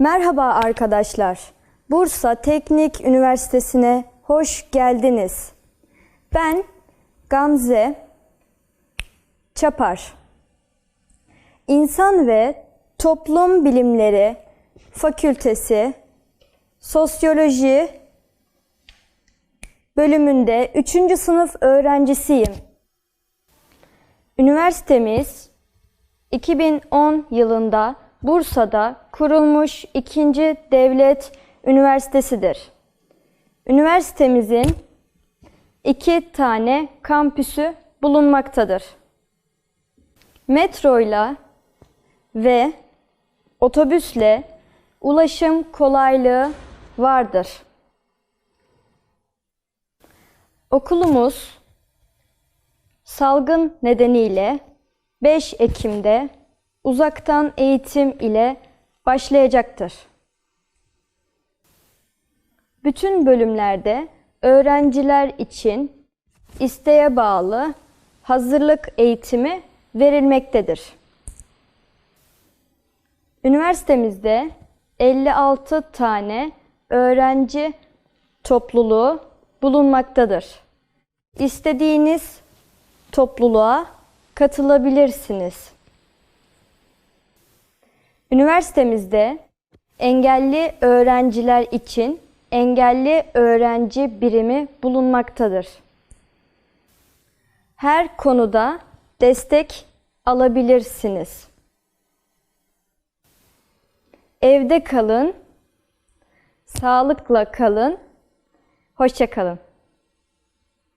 Merhaba arkadaşlar. Bursa Teknik Üniversitesi'ne hoş geldiniz. Ben Gamze Çapar. İnsan ve Toplum Bilimleri Fakültesi Sosyoloji bölümünde 3. sınıf öğrencisiyim. Üniversitemiz 2010 yılında Bursa'da kurulmuş ikinci devlet üniversitesidir. Üniversitemizin iki tane kampüsü bulunmaktadır. Metroyla ve otobüsle ulaşım kolaylığı vardır. Okulumuz salgın nedeniyle 5 Ekim'de uzaktan eğitim ile başlayacaktır. Bütün bölümlerde öğrenciler için isteğe bağlı hazırlık eğitimi verilmektedir. Üniversitemizde 56 tane öğrenci topluluğu bulunmaktadır. İstediğiniz topluluğa katılabilirsiniz. Üniversitemizde engelli öğrenciler için engelli öğrenci birimi bulunmaktadır. Her konuda destek alabilirsiniz. Evde kalın, sağlıkla kalın, hoşça kalın.